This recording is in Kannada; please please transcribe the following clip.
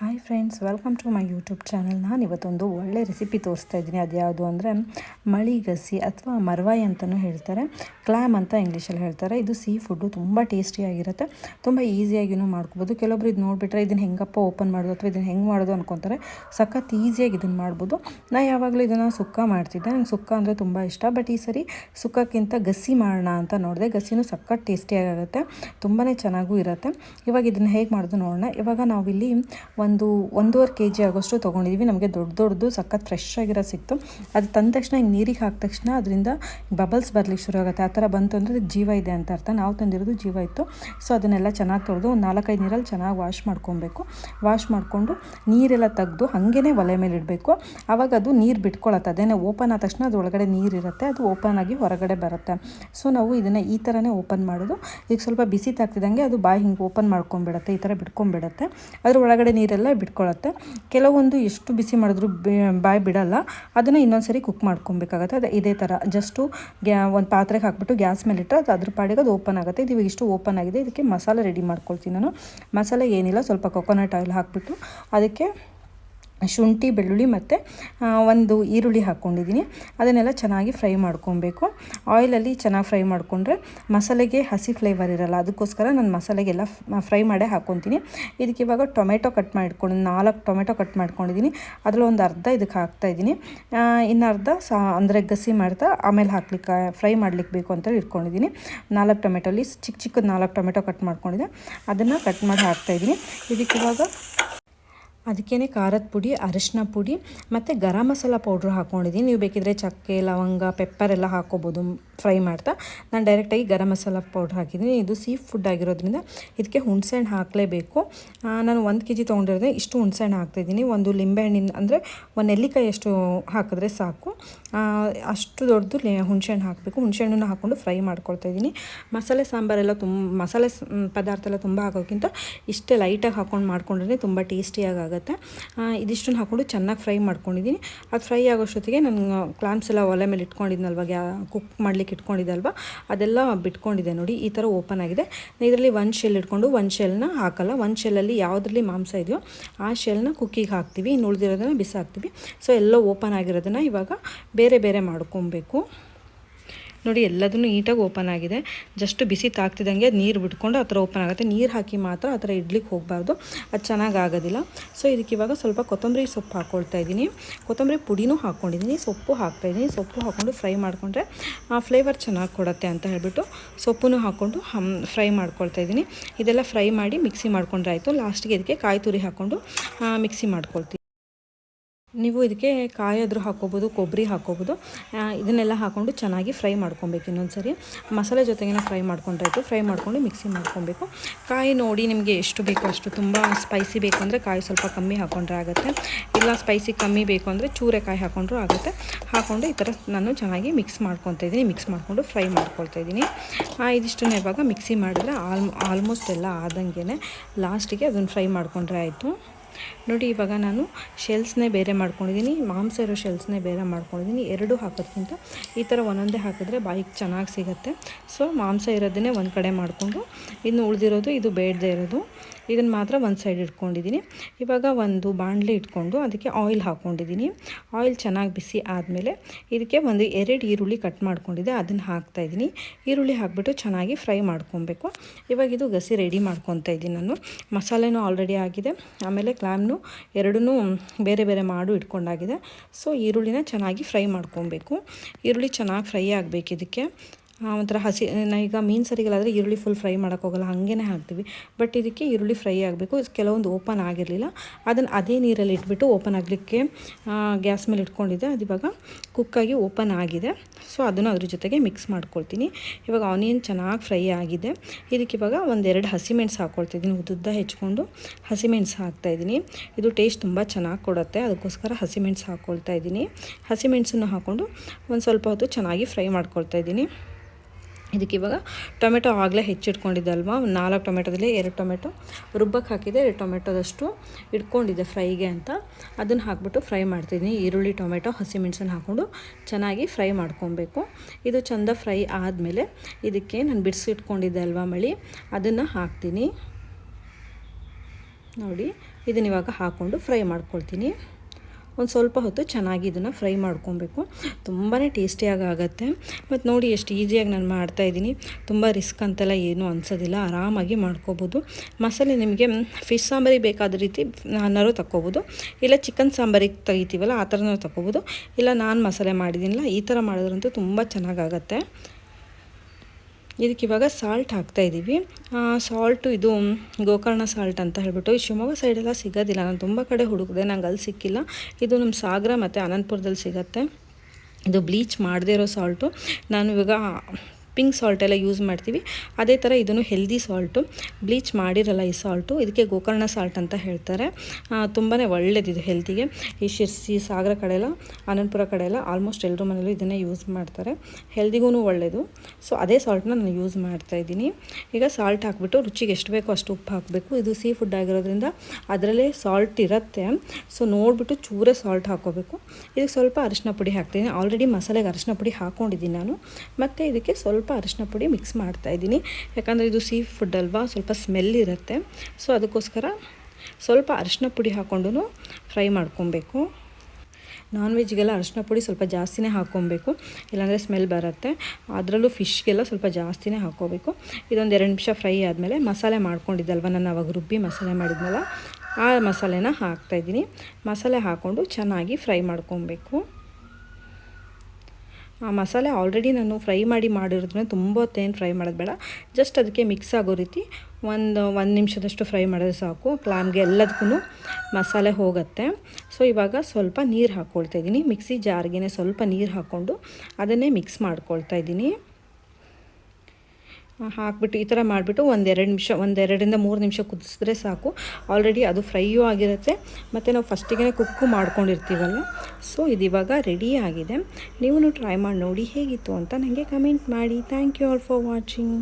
Hi friends welcome to my YouTube channel ನಾನು ಇವತ್ತೊಂದು ಒಳ್ಳೆ ರೆಸಿಪಿ ತೋರಿಸ್ತಾ ಇದ್ದೀನಿ. ಅದ್ಯಾವುದು ಅಂದರೆ ಮಳಿಗಸಿ ಅಥವಾ ಮರ್ವಾಯಿ ಅಂತಲೂ ಹೇಳ್ತಾರೆ. ಕ್ಲ್ಯಾಮ್ ಅಂತ ಇಂಗ್ಲೀಷಲ್ಲಿ ಹೇಳ್ತಾರೆ. ಇದು ಸೀ ಫುಡ್ಡು ತುಂಬ ಟೇಸ್ಟಿಯಾಗಿರುತ್ತೆ ತುಂಬ ಈಸಿಯಾಗಿಯೂ ಮಾಡ್ಕೋಬೋದು. ಕೆಲವೊಬ್ರು ಇದು ನೋಡಿಬಿಟ್ರೆ ಇದನ್ನು ಹೆಂಗಪ್ಪ ಓಪನ್ ಮಾಡೋದು ಅಥವಾ ಇದನ್ನು ಹೆಂಗೆ ಮಾಡೋದು ಅಂದ್ಕೊತಾರೆ ಸಖತ್ ಈಸಿಯಾಗಿ ಇದನ್ನು ಮಾಡ್ಬೋದು. ನಾನು ಯಾವಾಗಲೂ ಇದನ್ನು ಸುಕ್ಕ ಮಾಡ್ತಿದ್ದೆ. ನಂಗೆ ಸುಕ್ಕ ಅಂದರೆ ತುಂಬ ಇಷ್ಟ. ಬಟ್ ಈ ಸರಿ ಸುಕ್ಕಕ್ಕಿಂತ ಗಸಿ ಮಾಡೋಣ ಅಂತ ನೋಡಿದೆ. ಗಸಿನೂ ಸಖತ್ ಟೇಸ್ಟಿಯಾಗುತ್ತೆ ತುಂಬಾ ಚೆನ್ನಾಗೂ ಇರುತ್ತೆ. ಇವಾಗ ಇದನ್ನು ಹೇಗೆ ಮಾಡೋದು ನೋಡೋಣ. ಇವಾಗ ನಾವಿಲ್ಲಿ ಒಂದು ಒಂದೂವರೆ ಕೆ ಜಿ ಆಗೋಷ್ಟು ತೊಗೊಂಡಿದ್ವಿ. ನಮಗೆ ದೊಡ್ಡ ದೊಡ್ಡದು, ಸಖತ್ ಫ್ರೆಶ್ ಆಗಿರೋ ಸಿಕ್ತು. ಅದು ತಂದ ತಕ್ಷಣ ಹಿಂಗೆ ನೀರಿಗೆ ಹಾಕಿದ ತಕ್ಷಣ ಅದರಿಂದ ಬಬಲ್ಸ್ ಬರ್ಲಿಕ್ಕೆ ಶುರು ಆಗುತ್ತೆ. ಆ ಥರ ಬಂತು ಅಂದರೆ ಜೀವ ಇದೆ ಅಂತ ಅರ್ಥ. ನಾವು ತಂದಿರೋದು ಜೀವ ಇತ್ತು. ಸೊ ಅದನ್ನೆಲ್ಲ ಚೆನ್ನಾಗಿ ತೊಳೆದು ಒಂದು ನಾಲ್ಕೈದು ನೀರಲ್ಲಿ ಚೆನ್ನಾಗಿ ವಾಶ್ ಮಾಡ್ಕೊಬೇಕು. ವಾಶ್ ಮಾಡಿಕೊಂಡು ನೀರೆಲ್ಲ ತೆಗೆದು ಹಾಗೇ ಒಲೆ ಮೇಲೆ ಇಡಬೇಕು. ಆವಾಗ ಅದು ನೀರು ಬಿಟ್ಕೊಳತ್ತೆ. ಅದೇನೇ ಓಪನ್ ಆದ ತಕ್ಷಣ ಅದರೊಳಗಡೆ ಒಳಗಡೆ ನೀರು ಇರುತ್ತೆ. ಅದು ಓಪನ್ ಆಗಿ ಹೊರಗಡೆ ಬರುತ್ತೆ. ಸೊ ನಾವು ಇದನ್ನು ಈ ಥರನೇ ಓಪನ್ ಮಾಡೋದು. ಈಗ ಸ್ವಲ್ಪ ಬಿಸಿ ತಾಗ್ತಿದ್ದಂಗೆ ಅದು ಬಾಯಿ ಹಿಂಗೆ ಓಪನ್ ಮಾಡ್ಕೊಂಬಿಡತ್ತೆ ಈ ಥರ ಬಿಟ್ಕೊಂಬಿಡತ್ತೆ ಅದ್ರ ಒಳಗಡೆ ನೀರೆಲ್ಲ ಬಿಟ್ಕೊಳ್ಳುತ್ತೆ ಕೆಲವೊಂದು ಎಷ್ಟು ಬಿಸಿ ಮಾಡಿದ್ರು ಬಾಯಿ ಬಿಡಲ್ಲ. ಅದನ್ನು ಇನ್ನೊಂದು ಸರಿ ಕುಕ್ ಮಾಡ್ಕೊಬೇಕಾಗತ್ತೆ. ಅದು, ಇದೇ ಥರ ಜಸ್ಟು ಗ್ಯಾ, ಒಂದು ಪಾತ್ರೆಗೆ ಹಾಕ್ಬಿಟ್ಟು ಗ್ಯಾಸ್ ಮೇಲೆ ಇಟ್ಟರೆ ಅದು ಅದ್ರ ಪಾಡಿಗೆ ಅದು ಓಪನ್ ಆಗುತ್ತೆ. ಇದು ಇವಾಗ ಇಷ್ಟು ಓಪನ್ ಆಗಿದೆ. ಇದಕ್ಕೆ ಮಸಾಲೆ ರೆಡಿ ಮಾಡ್ಕೊಳ್ತೀನಿ ನಾನು. ಮಸಾಲೆ ಏನಿಲ್ಲ, ಸ್ವಲ್ಪ ಕೊಕೊನಟ್ ಆಯಿಲ್ ಹಾಕ್ಬಿಟ್ಟು ಅದಕ್ಕೆ ಶುಂಠಿ, ಬೆಳ್ಳುಳ್ಳಿ ಮತ್ತು ಒಂದು ಈರುಳ್ಳಿ ಹಾಕ್ಕೊಂಡಿದ್ದೀನಿ ಅದನ್ನೆಲ್ಲ ಚೆನ್ನಾಗಿ ಫ್ರೈ ಮಾಡ್ಕೊಬೇಕು. ಆಯಿಲಲ್ಲಿ ಚೆನ್ನಾಗಿ ಫ್ರೈ ಮಾಡಿಕೊಂಡ್ರೆ ಮಸಾಲೆಗೆ ಹಸಿ ಫ್ಲೇವರ್ ಇರಲ್ಲ. ಅದಕ್ಕೋಸ್ಕರ ನಾನು ಮಸಾಲೆಗೆಲ್ಲ ಫ್ರೈ ಮಾಡೇ ಹಾಕ್ಕೊತೀನಿ ಇದಕ್ಕೆ ಇವಾಗ ಟೊಮೆಟೊ ಕಟ್ ಮಾಡಿಟ್ಕೊಂಡು ನಾಲ್ಕು ಟೊಮೆಟೊ ಕಟ್ ಮಾಡ್ಕೊಂಡಿದ್ದೀನಿ. ಅದರಲ್ಲಿ ಒಂದು ಅರ್ಧ ಇದಕ್ಕೆ ಹಾಕ್ತಾಯಿದ್ದೀನಿ ಇನ್ನು ಅರ್ಧ ಸಾ, ಅಂದರೆ ಗಸಿ ಮಾಡ್ತಾ ಆಮೇಲೆ ಹಾಕ್ಲಿಕ್ಕೆ, ಫ್ರೈ ಮಾಡ್ಲಿಕ್ಕೆ ಬೇಕು ಅಂತೇಳಿ ಇಟ್ಕೊಂಡಿದ್ದೀನಿ. ನಾಲ್ಕು ಟೊಮೆಟೊಲಿ, ಚಿಕ್ಕ ಚಿಕ್ಕದು ನಾಲ್ಕು ಟೊಮೆಟೊ ಕಟ್ ಮಾಡ್ಕೊಂಡಿದ್ದೆ. ಅದನ್ನು ಕಟ್ ಮಾಡಿ ಹಾಕ್ತಾಯಿದ್ದೀನಿ ಇದಕ್ಕೆ ಇವಾಗ ಅದಕ್ಕೇ ಖಾರದ ಪುಡಿ, ಅರಿಶಿನ ಪುಡಿ ಮತ್ತು ಗರಂ ಮಸಾಲ ಪೌಡ್ರ್ ಹಾಕ್ಕೊಂಡಿದ್ದೀನಿ ನೀವು ಬೇಕಿದ್ರೆ ಚಕ್ಕೆ, ಲವಂಗ ಪೆಪ್ಪರ್ ಎಲ್ಲ ಹಾಕೋಬೋದು ಫ್ರೈ ಮಾಡ್ತಾ. ನಾನು ಡೈರೆಕ್ಟಾಗಿ ಗರಂ ಮಸಾಲ ಪೌಡ್ರ್ ಹಾಕಿದ್ದೀನಿ. ಇದು ಸೀ ಫುಡ್ ಆಗಿರೋದ್ರಿಂದ ಇದಕ್ಕೆ ಹುಣಸೆಹಣ್ಣು ಹಾಕಲೇಬೇಕು. ನಾನು ಒಂದು ಕೆ ಜಿ ತೊಗೊಂಡಿರೋದೆ ಇಷ್ಟು ಹುಣಸೆಹಣ್ಣು ಹಾಕ್ತಾಯಿದ್ದೀನಿ. ಒಂದು ಲಿಂಬೆಹಣ್ಣಿನ ಅಂದರೆ ಒಂದು ನೆಲ್ಲಿಕಾಯಿ ಅಷ್ಟು ಹಾಕಿದ್ರೆ ಸಾಕು. ಅಷ್ಟು ದೊಡ್ಡದು ಹುಣಸೆಹಣ್ಣು ಹಾಕಬೇಕು. ಹುಣಸೆಹಣ್ಣನ್ನು ಹಾಕ್ಕೊಂಡು ಫ್ರೈ ಮಾಡ್ಕೊಳ್ತಾ ಇದ್ದೀನಿ ಮಸಾಲೆ ಸಾಂಬಾರೆಲ್ಲ ತುಂಬ ಮಸಾಲೆ ಪದಾರ್ಥ ಎಲ್ಲ ತುಂಬ ಹಾಕೋಕ್ಕಿಂತ ಇಷ್ಟೇ ಲೈಟಾಗಿ ಹಾಕ್ಕೊಂಡು ಮಾಡ್ಕೊಂಡ್ರೆ ತುಂಬ ಟೇಸ್ಟಿಯಾಗಿ ಆಗುತ್ತೆ. ಇದಿಷ್ಟನ್ನು ಹಾಕ್ಕೊಂಡು ಚೆನ್ನಾಗಿ ಫ್ರೈ ಮಾಡ್ಕೊಂಡಿದ್ದೀನಿ ಅದು ಫ್ರೈ ಆಗೋಷ್ಟೊತ್ತಿಗೆ ನಾನು ಕ್ಲಾಮ್ಸ್ ಎಲ್ಲ ಒಲೆ ಮೇಲೆ ಇಟ್ಕೊಂಡಿದ್ನಲ್ವ ಕುಕ್ ಮಾಡ್ಲಿಕ್ಕೆ ಇಟ್ಕೊಂಡಿದ್ದಲ್ವ, ಅದೆಲ್ಲ ಬಿಟ್ಕೊಂಡಿದೆ ನೋಡಿ, ಈ ಥರ ಓಪನ್ ಆಗಿದೆ. ಇದರಲ್ಲಿ ಒಂದು ಶೆಲ್ ಇಟ್ಕೊಂಡು, ಒಂದು ಶೆಲ್ನ ಹಾಕಲ್ಲ, ಒಂದು ಶೆಲ್ಲಲ್ಲಿ ಯಾವುದ್ರಲ್ಲಿ ಮಾಂಸ ಇದೆಯೋ, ಆ ಶೆಲ್ನ ಕುಕ್ಕಿಗೆ ಹಾಕ್ತೀವಿ, ಇನ್ನು ಉಳಿದಿರೋದನ್ನು ಬಿಸಾಕ್ತೀವಿ. ಸೊ ಎಲ್ಲ ಓಪನ್ ಆಗಿರೋದನ್ನು ಇವಾಗ ಬೇರೆ ಬೇರೆ ಮಾಡ್ಕೊಬೇಕು. ನೋಡಿ, ಎಲ್ಲದನ್ನು ನೀಟಾಗಿ ಓಪನ್ ಆಗಿದೆ. ಜಸ್ಟ್ ಬಿಸಿ ತಾಗ್ತಿದ್ದಂಗೆ ನೀರು ಬಿಟ್ಕೊಂಡು ಆ ಥರ ಓಪನ್ ಆಗುತ್ತೆ. ನೀರು ಹಾಕಿ ಮಾತ್ರ ಆ ಥರ ಇಡ್ಲಿಕ್ಕೆ ಹೋಗಬಾರ್ದು. ಅದು ಚೆನ್ನಾಗಿ ಆಗೋದಿಲ್ಲ. ಸೊ, ಇದಕ್ಕೆ ಇವಾಗ ಸ್ವಲ್ಪ ಕೊತ್ತಂಬರಿ ಸೊಪ್ಪು ಹಾಕ್ಕೊಳ್ತಾ ಇದ್ದೀನಿ. ಕೊತ್ತಂಬರಿ ಪುಡಿನೂ ಹಾಕ್ಕೊಂಡಿದ್ದೀನಿ ಸೊಪ್ಪು ಹಾಕ್ತಾಯಿದ್ದೀನಿ ಸೊಪ್ಪು ಹಾಕ್ಕೊಂಡು ಫ್ರೈ ಮಾಡಿಕೊಂಡ್ರೆ ಆ ಫ್ಲೇವರ್ ಚೆನ್ನಾಗಿ ಕೊಡುತ್ತೆ ಅಂತ ಹೇಳ್ಬಿಟ್ಟು ಸೊಪ್ಪನ್ನು ಹಾಕ್ಕೊಂಡು ಹಮ್, ಫ್ರೈ ಮಾಡ್ಕೊಳ್ತಾ ಇದ್ದೀನಿ. ಇದೆಲ್ಲ ಫ್ರೈ ಮಾಡಿ ಮಿಕ್ಸಿ ಮಾಡ್ಕೊಂಡ್ರೆ ಆಯಿತು. ಲಾಸ್ಟಿಗೆ ಇದಕ್ಕೆ ಕಾಯಿ ತುರಿ ಹಾಕ್ಕೊಂಡು ಮಿಕ್ಸಿ ಮಾಡ್ಕೊಳ್ತೀನಿ. ನೀವು ಇದಕ್ಕೆ ಕಾಯಾದರೂ ಹಾಕ್ಕೋಬೋದು, ಕೊಬ್ಬರಿ ಹಾಕ್ಕೋಬೋದು. ಇದನ್ನೆಲ್ಲ ಹಾಕ್ಕೊಂಡು ಚೆನ್ನಾಗಿ ಫ್ರೈ ಮಾಡ್ಕೊಬೇಕು ಇನ್ನೊಂದು ಸರಿ ಮಸಾಲೆ ಜೊತೆಗೇನ ಫ್ರೈ ಮಾಡ್ಕೊಂಡ್ರಾಯ್ತು. ಫ್ರೈ ಮಾಡ್ಕೊಂಡು ಮಿಕ್ಸಿ ಮಾಡ್ಕೊಬೇಕು. ಕಾಯಿ ನೋಡಿ ನಿಮಗೆ ಎಷ್ಟು ಬೇಕೋ ಅಷ್ಟು. ತುಂಬ ಸ್ಪೈಸಿ ಬೇಕು ಅಂದರೆ ಕಾಯಿ ಸ್ವಲ್ಪ ಕಮ್ಮಿ ಹಾಕ್ಕೊಂಡ್ರೆ ಆಗುತ್ತೆ. ಇಲ್ಲ ಸ್ಪೈಸಿ ಕಮ್ಮಿ ಬೇಕು ಅಂದರೆ ಚೂರೆ ಕಾಯಿ ಹಾಕ್ಕೊಂಡ್ರೂ ಆಗುತ್ತೆ. ಹಾಕ್ಕೊಂಡು ಈ ಥರ ನಾನು ಚೆನ್ನಾಗಿ ಮಿಕ್ಸ್ ಮಾಡ್ಕೊತಾ ಇದ್ದೀನಿ. ಮಿಕ್ಸ್ ಮಾಡಿಕೊಂಡು ಫ್ರೈ ಮಾಡ್ಕೊಳ್ತಾ ಇದ್ದೀನಿ. ಇದಿಷ್ಟನ್ನೇ ಇವಾಗ ಮಿಕ್ಸಿ ಮಾಡಿದ್ರೆ ಆಲ್, ಆಲ್ಮೋಸ್ಟ್ ಎಲ್ಲ ಆದಂಗೆ ಲಾಸ್ಟಿಗೆ ಅದನ್ನು ಫ್ರೈ ಮಾಡ್ಕೊಂಡ್ರೆ ಆಯಿತು. ನೋಡಿ, ಇವಾಗ ನಾನು ಶೆಲ್ಸ್ನೇ ಬೇರೆ ಮಾಡ್ಕೊಂಡಿದ್ದೀನಿ. ಮಾಂಸ ಇರೋ ಶೆಲ್ಸ್ನೇ ಬೇರೆ ಮಾಡ್ಕೊಂಡಿದ್ದೀನಿ. ಎರಡು ಹಾಕೋದ್ಕಿಂತ ಈ ಥರ ಒಂದೊಂದೇ ಹಾಕಿದ್ರೆ ಬಾಯಿಗೆ ಚೆನ್ನಾಗಿ ಸಿಗುತ್ತೆ. ಸೊ ಮಾಂಸ ಇರೋದನ್ನೇ ಒಂದು ಕಡೆ ಮಾಡಿಕೊಂಡು ಇನ್ನು ಉಳಿದಿರೋದು, ಇದು ಬೇಡದೇ ಇರೋದು. ಇದನ್ನು ಮಾತ್ರ ಒಂದು ಸೈಡ್ ಇಟ್ಕೊಂಡಿದ್ದೀನಿ ಇವಾಗ ಒಂದು ಬಾಣಲೆ ಇಟ್ಕೊಂಡು ಅದಕ್ಕೆ ಆಯಿಲ್ ಹಾಕ್ಕೊಂಡಿದ್ದೀನಿ ಆಯಿಲ್ ಚೆನ್ನಾಗಿ ಬಿಸಿ ಆದಮೇಲೆ ಇದಕ್ಕೆ ಒಂದು ಎರಡು ಈರುಳ್ಳಿ ಕಟ್ ಮಾಡ್ಕೊಂಡಿದ್ದೆ ಅದನ್ನು ಹಾಕ್ತಾಯಿದ್ದೀನಿ ಈರುಳ್ಳಿ ಹಾಕ್ಬಿಟ್ಟು ಚೆನ್ನಾಗಿ ಫ್ರೈ ಮಾಡ್ಕೊಬೇಕು. ಇವಾಗ ಇದು ಗಸಿ ರೆಡಿ ಮಾಡ್ಕೊತಾ ಇದ್ದೀನಿ ನಾನು. ಮಸಾಲೆನೂ ಆಲ್ರೆಡಿ ಆಗಿದೆ. ಆಮೇಲೆ ಕ್ಲಾಮ್ನು ಎರಡೂ ಬೇರೆ ಬೇರೆ ಮಾಡು ಇಟ್ಕೊಂಡಾಗಿದೆ. ಸೊ ಈರುಳ್ಳಿನ ಚೆನ್ನಾಗಿ ಫ್ರೈ ಮಾಡ್ಕೊಬೇಕು. ಈರುಳ್ಳಿ ಚೆನ್ನಾಗಿ ಫ್ರೈ ಆಗಬೇಕು ಇದಕ್ಕೆ. ಒಂಥರ ಹಸಿ ಈಗ ಮೀನು ಸರಿಗೆಲ್ಲಾದರೆ ಈರುಳ್ಳಿ ಫುಲ್ ಫ್ರೈ ಮಾಡೋಕ್ಕೋಗಲ್ಲ ಹಾಗೇ ಹಾಕ್ತೀವಿ. ಬಟ್ ಇದಕ್ಕೆ ಈರುಳ್ಳಿ ಫ್ರೈ ಆಗಬೇಕು ಕೆಲವೊಂದು ಓಪನ್ ಆಗಿರಲಿಲ್ಲ. ಅದನ್ನು ಅದೇ ನೀರಲ್ಲಿ ಇಟ್ಬಿಟ್ಟು ಓಪನ್ ಆಗಲಿಕ್ಕೆ ಗ್ಯಾಸ್ ಮೇಲೆ ಇಟ್ಕೊಂಡಿದ್ದೆ. ಅದು ಇವಾಗ ಕುಕ್ಕಾಗಿ ಓಪನ್ ಆಗಿದೆ. ಸೊ ಅದನ್ನು ಅದ್ರ ಜೊತೆಗೆ ಮಿಕ್ಸ್ ಮಾಡ್ಕೊಳ್ತೀನಿ. ಇವಾಗ ಆನಿಯನ್ ಚೆನ್ನಾಗಿ ಫ್ರೈ ಆಗಿದೆ. ಇದಕ್ಕೆ ಇವಾಗ ಒಂದೆರಡು ಹಸಿಮೆಣ್ಸು ಹಾಕ್ಕೊಳ್ತಿದ್ದೀನಿ ಉದ್ದುದ್ದ ಹೆಚ್ಕೊಂಡು ಹಸಿಮೆಣ್ಸು ಹಾಕ್ತಾಯಿದ್ದೀನಿ. ಇದು ಟೇಸ್ಟ್ ತುಂಬ ಚೆನ್ನಾಗಿ ಕೊಡುತ್ತೆ. ಅದಕ್ಕೋಸ್ಕರ ಹಸಿಮೆಣ್ಸು ಹಾಕ್ಕೊಳ್ತಾ ಇದ್ದೀನಿ ಹಸಿಮೆಣಸನ್ನು ಹಾಕ್ಕೊಂಡು ಒಂದು ಸ್ವಲ್ಪ ಹೊತ್ತು ಚೆನ್ನಾಗಿ ಫ್ರೈ ಮಾಡ್ಕೊಳ್ತಾ ಇದ್ದೀನಿ ಇದಕ್ಕೆ ಇವಾಗ ಟೊಮೆಟೊ ಆಗಲೇ ಹೆಚ್ಚಿಟ್ಕೊಂಡಿದ್ದಲ್ವ? ನಾಲ್ಕು ಟೊಮೆಟೊದಲ್ಲಿ ಎರಡು ಟೊಮೆಟೊ. ರುಬ್ಬಕ್ಕೆ ಹಾಕಿದೆ, ಎರಡು ಟೊಮೆಟೊದಷ್ಟು ಇಟ್ಕೊಂಡಿದ್ದೆ ಫ್ರೈಗೆ ಅಂತ. ಅದನ್ನು ಹಾಕ್ಬಿಟ್ಟು ಫ್ರೈ ಮಾಡ್ತೀನಿ ಈರುಳ್ಳಿ, ಟೊಮೆಟೊ ಹಸಿಮೆಣ್ಸನ್ನು ಹಾಕ್ಕೊಂಡು ಚೆನ್ನಾಗಿ ಫ್ರೈ ಮಾಡ್ಕೊಬೇಕು. ಇದು ಚೆಂದ ಫ್ರೈ ಆದಮೇಲೆ ಇದಕ್ಕೆ ನಾನು ಬಿಡಿಸಿಟ್ಕೊಂಡಿದ್ದೆ ಅಲ್ವಾ ಮಳಿ? ಅದನ್ನು ಹಾಕ್ತೀನಿ. ನೋಡಿ ಇದನ್ನಿವಾಗ ಹಾಕ್ಕೊಂಡು ಫ್ರೈ ಮಾಡ್ಕೊಳ್ತೀನಿ. ಒಂದು ಸ್ವಲ್ಪ ಹೊತ್ತು ಚೆನ್ನಾಗಿ ಇದನ್ನು ಫ್ರೈ ಮಾಡ್ಕೊಬೇಕು. ತುಂಬಾ ಟೇಸ್ಟಿಯಾಗಿ ಆಗುತ್ತೆ ಮತ್ತು ನೋಡಿ ಎಷ್ಟು ಈಸಿಯಾಗಿ ನಾನು ಮಾಡ್ತಾಯಿದ್ದೀನಿ ತುಂಬ ರಿಸ್ಕ್ ಅಂತೆಲ್ಲ ಏನೂ ಅನಿಸೋದಿಲ್ಲ. ಆರಾಮಾಗಿ ಮಾಡ್ಕೋಬೋದು. ಮಸಾಲೆ ನಿಮಗೆ ಫಿಶ್ ಸಾಂಬಾರಿಗೆ ಬೇಕಾದ ರೀತಿ ಅನ್ನಾರು ತಗೋಬೋದು ಇಲ್ಲ ಚಿಕನ್ ಸಾಂಬಾರಿಗೆ ತೆಗಿತೀವಲ್ಲ, ಆ ಥರನೂ ತಗೋಬೋದು ಇಲ್ಲ ನಾನು ಮಸಾಲೆ ಮಾಡಿದ್ದೀನಿಲ್ಲ, ಈ ಥರ ಮಾಡಿದ್ರಂತೂ ತುಂಬ ಚೆನ್ನಾಗಾಗತ್ತೆ. ಇದಕ್ಕೆ ಇವಾಗ ಸಾಲ್ಟ್ ಹಾಕ್ತಾ ಇದ್ದೀವಿ ಸಾಲ್ಟು ಇದು ಗೋಕರ್ಣ ಸಾಲ್ಟ್ ಅಂತ ಹೇಳ್ಬಿಟ್ಟು ಈ ಶಿವಮೊಗ್ಗ ಸೈಡೆಲ್ಲ ಸಿಗೋದಿಲ್ಲ. ನಾನು ತುಂಬ ಕಡೆ ಹುಡುಕಿದೆ, ನಂಗೆ ಅಲ್ಲಿ ಸಿಕ್ಕಿಲ್ಲ. ಇದು ನಮ್ಮ ಸಾಗರ ಮತ್ತು ಅನಂತಪುರದಲ್ಲಿ ಸಿಗತ್ತೆ. ಇದು ಬ್ಲೀಚ್ ಮಾಡದೇ ಇರೋ ಸಾಲ್ಟು ನಾನು ಇವಾಗ ಪಿಂಕ್ ಸಾಲ್ಟ್ ಎಲ್ಲ ಯೂಸ್ ಮಾಡ್ತೀವಿ. ಅದೇ ಥರ ಇದನ್ನು ಹೆಲ್ದಿ ಸಾಲ್ಟು, ಬ್ಲೀಚ್ ಮಾಡಿರಲ್ಲ ಈ ಸಾಲ್ಟು, ಇದಕ್ಕೆ ಗೋಕರ್ಣ ಸಾಲ್ಟ್ ಅಂತ ಹೇಳ್ತಾರೆ. ತುಂಬಾ ಒಳ್ಳೆಯದಿದು ಹೆಲ್ತಿಗೆ. ಈ ಶಿರ್ಸಿ, ಸಾಗರ ಕಡೆ ಎಲ್ಲ, ಅನಂತಪುರ ಕಡೆ ಎಲ್ಲ ಆಲ್ಮೋಸ್ಟ್ ಎಲ್ಲರೂ ಮನೇಲೂ ಇದನ್ನೇ ಯೂಸ್ ಮಾಡ್ತಾರೆ. ಹೆಲ್ದಿಗೂ ಒಳ್ಳೆಯದು ಸೊ ಅದೇ ಸಾಲ್ಟನ್ನ ನಾನು ಯೂಸ್ ಮಾಡ್ತಾ ಇದ್ದೀನಿ. ಈಗ ಸಾಲ್ಟ್ ಹಾಕ್ಬಿಟ್ಟು ರುಚಿಗೆ ಎಷ್ಟು ಬೇಕೋ ಅಷ್ಟು ಉಪ್ಪು ಹಾಕಬೇಕು. ಇದು ಸೀ ಫುಡ್ ಆಗಿರೋದ್ರಿಂದ ಅದರಲ್ಲೇ ಸಾಲ್ಟ್ ಇರುತ್ತೆ. ಸೊ ನೋಡಿಬಿಟ್ಟು ಚೂರೇ ಸಾಲ್ಟ್ ಹಾಕೋಬೇಕು ಇದಕ್ಕೆ ಸ್ವಲ್ಪ ಅರಿಶಿನ ಪುಡಿ ಹಾಕ್ತೀನಿ. ಆಲ್ರೆಡಿ ಮಸಾಲೆಗೆ ಅರಿಶಿನ ಪುಡಿ ಹಾಕ್ಕೊಂಡಿದ್ದೀನಿ ನಾನು. ಮತ್ತು ಇದಕ್ಕೆ ಸ್ವಲ್ಪ ಸ್ವಲ್ಪ ಅರಿಶಿನ ಪುಡಿ ಮಿಕ್ಸ್ ಮಾಡ್ತಾ ಇದ್ದೀನಿ. ಯಾಕಂದರೆ ಇದು ಸೀ ಫುಡ್ ಅಲ್ವಾ, ಸ್ವಲ್ಪ ಸ್ಮೆಲ್ ಇರುತ್ತೆ. ಸೊ ಅದಕ್ಕೋಸ್ಕರ ಸ್ವಲ್ಪ ಅರಿಶಿನ ಪುಡಿ ಹಾಕ್ಕೊಂಡು ಫ್ರೈ ಮಾಡ್ಕೊಬೇಕು. ನಾನ್ ವೆಜ್ಗೆಲ್ಲ ಅರಿಶಿನ ಪುಡಿ ಸ್ವಲ್ಪ ಜಾಸ್ತಿನೇ ಹಾಕ್ಕೊಬೇಕು ಇಲ್ಲಾಂದರೆ ಸ್ಮೆಲ್ ಬರುತ್ತೆ. ಅದರಲ್ಲೂ ಫಿಶ್ಗೆಲ್ಲ ಸ್ವಲ್ಪ ಜಾಸ್ತಿನೇ ಹಾಕ್ಕೋಬೇಕು ಇದೊಂದು ಎರಡು ನಿಮಿಷ ಫ್ರೈ ಆದಮೇಲೆ ಮಸಾಲೆ ಮಾಡ್ಕೊಂಡಿದ್ದಲ್ವ, ನಾನು ಅವಾಗ ರುಬ್ಬಿ ಮಸಾಲೆ ಮಾಡಿದ್ನಲ್ಲ, ಆ ಮಸಾಲೆನ ಹಾಕ್ತಾಯಿದ್ದೀನಿ ಮಸಾಲೆ ಹಾಕ್ಕೊಂಡು ಚೆನ್ನಾಗಿ ಫ್ರೈ ಮಾಡ್ಕೊಬೇಕು. ಆ ಮಸಾಲೆ ಆಲ್ರೆಡಿ ನಾನು ಫ್ರೈ ಮಾಡಿ ಮಾಡಿರೋದ್ರೆ ತುಂಬ ಹೊತ್ತೇನು ಫ್ರೈ ಮಾಡೋದು ಬೇಡ. ಜಸ್ಟ್ ಅದಕ್ಕೆ ಮಿಕ್ಸ್ ಆಗೋ ರೀತಿ ಒಂದು ಒಂದು ನಿಮಿಷದಷ್ಟು ಫ್ರೈ ಮಾಡಿದ್ರೆ ಸಾಕು. ಕ್ಲಾಮ್ಗೆ ಎಲ್ಲದಕ್ಕೂ ಮಸಾಲೆ ಹೋಗುತ್ತೆ. ಸೊ ಇವಾಗ ಸ್ವಲ್ಪ ನೀರು ಹಾಕ್ಕೊಳ್ತಾ ಇದ್ದೀನಿ. ಮಿಕ್ಸಿ ಜಾರ್ಗೆ ಸ್ವಲ್ಪ ನೀರು ಹಾಕ್ಕೊಂಡು ಅದನ್ನೇ ಮಿಕ್ಸ್ ಮಾಡ್ಕೊಳ್ತಾ ಇದ್ದೀನಿ. ಹಾಕ್ಬಿಟ್ಟು ಈ ಥರ ಮಾಡಿಬಿಟ್ಟು ಒಂದೆರಡು ನಿಮಿಷ, ಒಂದೆರಡರಿಂದ ಮೂರು ನಿಮಿಷ ಕುದಿಸಿದ್ರೆ ಸಾಕು. ಆಲ್ರೆಡಿ ಅದು ಫ್ರೈಯೂ ಆಗಿರುತ್ತೆ. ಮತ್ತು ನಾವು ಫಸ್ಟಿಗೆ ಕುಕ್ಕು ಮಾಡ್ಕೊಂಡಿರ್ತೀವಲ್ಲ? ಸೊ ಇದು ಇವಾಗ ರೆಡಿ ಆಗಿದೆ. ನೀವು ಟ್ರೈ ಮಾಡಿ ನೋಡಿ ಹೇಗಿತ್ತು ಅಂತ ನನಗೆ ಕಮೆಂಟ್ ಮಾಡಿ. Thank you all for watching